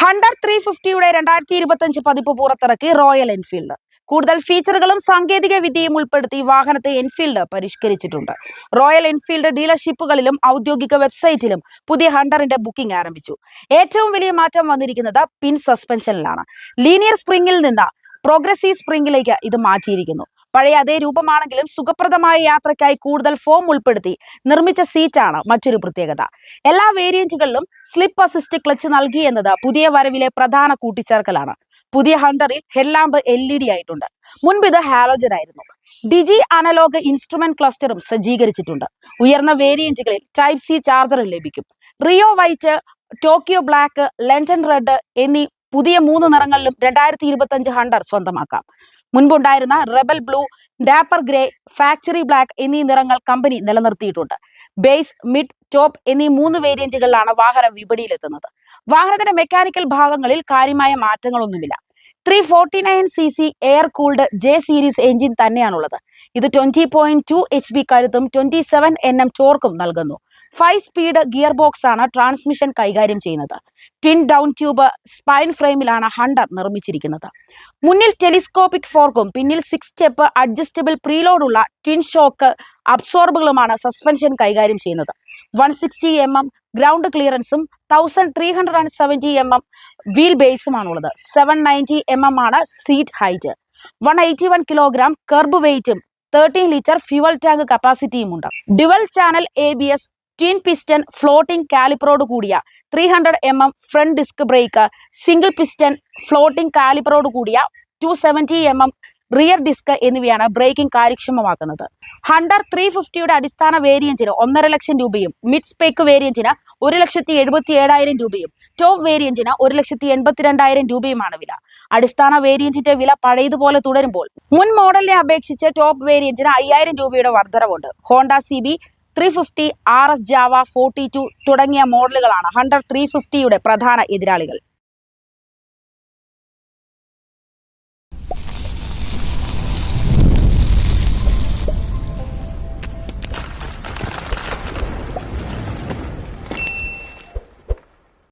Hunter three ഫിഫ്റ്റിയുടെ രണ്ടായിരത്തി ഇരുപത്തഞ്ച് പതിപ്പ് പുറത്തിറക്കി റോയൽ എൻഫീൽഡ് കൂടുതൽ ഫീച്ചറുകളും സാങ്കേതിക വിദ്യയും ഉൾപ്പെടുത്തി വാഹനത്തെ എൻഫീൽഡ് പരിഷ്കരിച്ചിട്ടുണ്ട്. റോയൽ എൻഫീൽഡ് ഡീലർഷിപ്പുകളിലും ഔദ്യോഗിക വെബ്സൈറ്റിലും പുതിയ ഹണ്ടറിന്റെ ബുക്കിംഗ് ആരംഭിച്ചു. ഏറ്റവും വലിയ മാറ്റം വന്നിരിക്കുന്നത് പിൻ സസ്പെൻഷനിലാണ് ലീനിയർ സ്പ്രിംഗിൽ നിന്ന് പ്രോഗ്രസീവ് സ്പ്രിംഗിലേക്ക് ഇത് മാറ്റിയിരിക്കുന്നു. പഴയ അതേ രൂപമാണെങ്കിലും സുഖപ്രദമായ യാത്രയ്ക്കായി കൂടുതൽ ഫോം ഉൾപ്പെടുത്തി നിർമ്മിച്ച സീറ്റാണ് മറ്റൊരു പ്രത്യേകത. എല്ലാ വേരിയന്റുകളിലും സ്ലിപ്പ് അസിസ്റ്റ് ക്ലച്ച് നൽകി എന്നത് പുതിയ വരവിലെ പ്രധാന കൂട്ടിച്ചേർക്കലാണ്. പുതിയ ഹണ്ടറിൽ ഹെഡ്ലാമ്പ് എൽ ഇ ഡി ആയിട്ടുണ്ട്. മുൻപ് ഇത് ഹാലോജൻ ആയിരുന്നു. ഡിജി അനലോഗ് ഇൻസ്ട്രുമെന്റ് ക്ലസ്റ്ററും സജ്ജീകരിച്ചിട്ടുണ്ട്. ഉയർന്ന വേരിയന്റുകളിൽ ടൈപ്പ് സി ചാർജറും ലഭിക്കും. Rio white Tokyo black London red എന്നീ പുതിയ മൂന്ന് നിറങ്ങളിലും രണ്ടായിരത്തി ഇരുപത്തി അഞ്ച് ഹണ്ടർ സ്വന്തമാക്കാം. മുൻപുണ്ടായിരുന്ന rebel blue dapper grey factory black എന്നീ നിറങ്ങൾ കമ്പനി നിലനിർത്തിയിട്ടുണ്ട്. ബേസ് മിഡ് ടോപ്പ് എന്നീ മൂന്ന് വേരിയന്റുകളിലാണ് വാഹനം വിപണിയിലെത്തുന്നത്. വാഹനത്തിന്റെ മെക്കാനിക്കൽ ഭാഗങ്ങളിൽ കാര്യമായ മാറ്റങ്ങളൊന്നുമില്ല. Three forty nine C C air cooled J series engine തന്നെയാണുള്ളത്. ഇത് twenty point two H P കരുത്തും ട്വന്റി സെവൻ എൻ എം ചോർക്കും നൽകുന്നു. ഫൈവ് സ്പീഡ് ഗിയർ ബോക്സ് ആണ് ട്രാൻസ്മിഷൻ കൈകാര്യം ചെയ്യുന്നത്. ട്വിൻ ഡൗൺ ട്യൂബ് സ്പൈൻ ഫ്രെയിമിലാണ് ഹണ്ടർ നിർമ്മിച്ചിരിക്കുന്നത്. മുന്നിൽ ടെലിസ്കോപ്പിക് ഫോർക്കും പിന്നിൽ സിക്സ് സ്റ്റെപ്പ് അഡ്ജസ്റ്റബിൾ പ്രീലോഡുള്ള ട്വിൻ ഷോക്ക് അബ്സോർബുകളുമാണ് സസ്പെൻഷൻ കൈകാര്യം ചെയ്യുന്നത്. One sixty M M ground ക്ലിയറൻസും thousand three hundred and seventy M M wheel ബേസുമാണുള്ളത് seven ninety M M ആണ് seat height one eighty one kilogram kerb വെയിറ്റും thirteen litre fuel tank കപ്പാസിറ്റിയും ഉണ്ട്. Dual channel A B S twin piston floating കാലിപ്പറോട് കൂടിയ three hundred M M front disc brake single piston floating കാലിപ്പറോട് കൂടിയ two seventy M M rear disc എന്നിവയാണ് breaking കാര്യക്ഷമമാക്കുന്നത്. Hunter three ഫിഫ്റ്റിയുടെ അടിസ്ഥാന വേരിയന്റിന് ഒന്നര ലക്ഷം രൂപയും മിഡ് സ്പേക്ക് വേരിയന്റിന് ഒരു ലക്ഷത്തി എഴുപത്തി ഏഴായിരം രൂപയും ടോപ്പ് വേരിയന്റിന് ഒരു ലക്ഷത്തി എൺപത്തിരണ്ടായിരം രൂപയുമാണ് വില. അടിസ്ഥാന വേരിയന്റിന്റെ വില പഴയതുപോലെ തുടരുമ്പോൾ മുൻ മോഡലിനെ അപേക്ഷിച്ച് ടോപ്പ് വേരിയന്റിന് അയ്യായിരം രൂപയുടെ വർധനവുണ്ട്. Honda C three fifty R S Jawa forty two തുടങ്ങിയ മോഡലുകളാണ് ഹണ്ടർ ത്രീ ഫിഫ്റ്റിയുടെ പ്രധാന എതിരാളികൾ.